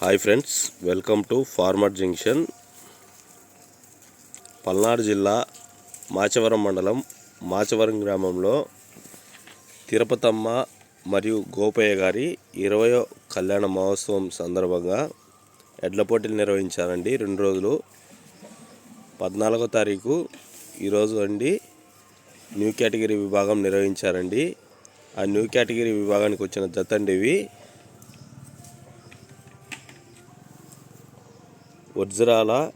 Hi friends welcome to farmer junction. Palnadu జిల్లా మాచవరం మండలం మాచవరం గ్రామంలో తిరుపతమ్మ మరియు గోపయ్య గారి ఇరవయో కళ్యాణ మహోత్సవం సందర్భంగా ఎడ్ల పోటీలు నిర్వహించారండి. రెండు రోజులు పద్నాలుగో తారీఖు ఈరోజు అండి న్యూ కేటగిరీ విభాగం నిర్వహించారండి. ఆ న్యూ కేటగిరీ విభాగానికి వచ్చిన జతండివి వజ్రాల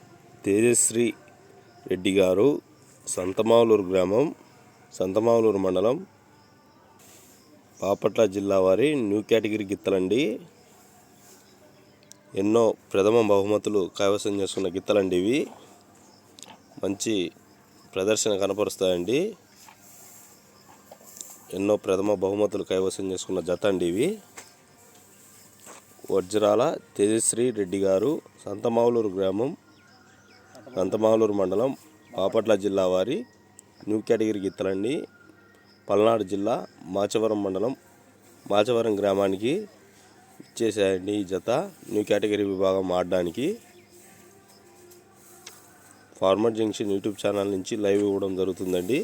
తేజశ్రీ రెడ్డి గారు సంతమావులూరు గ్రామం సంతమావులూరు మండలం బాపట్ల జిల్లా వారి న్యూ కేటగిరీ గిత్తలండి. ఎన్నో ప్రథమ బహుమతులు కైవసం చేసుకున్న గిత్తలండి ఇవి. మంచి ప్రదర్శన కనపరుస్తాయండి. ఎన్నో ప్రథమ బహుమతులు కైవసం చేసుకున్న జత అండి ఇవి. వజ్రాల తేజశ్రీ రెడ్డి గారు సంతమావులూరు గ్రామం సంతమావులూరు మండలం బాపట్ల జిల్లా వారి న్యూ కేటగిరీ గిత్తలండి పల్నాడు జిల్లా మాచవరం మండలం మాచవరం గ్రామానికి ఇచ్చేసాయండి ఈ జత. న్యూ కేటగిరీ విభాగం ఆడడానికి ఫార్మర్ జంక్షన్ యూట్యూబ్ ఛానల్ నుంచి లైవ్ ఇవ్వడం జరుగుతుందండి.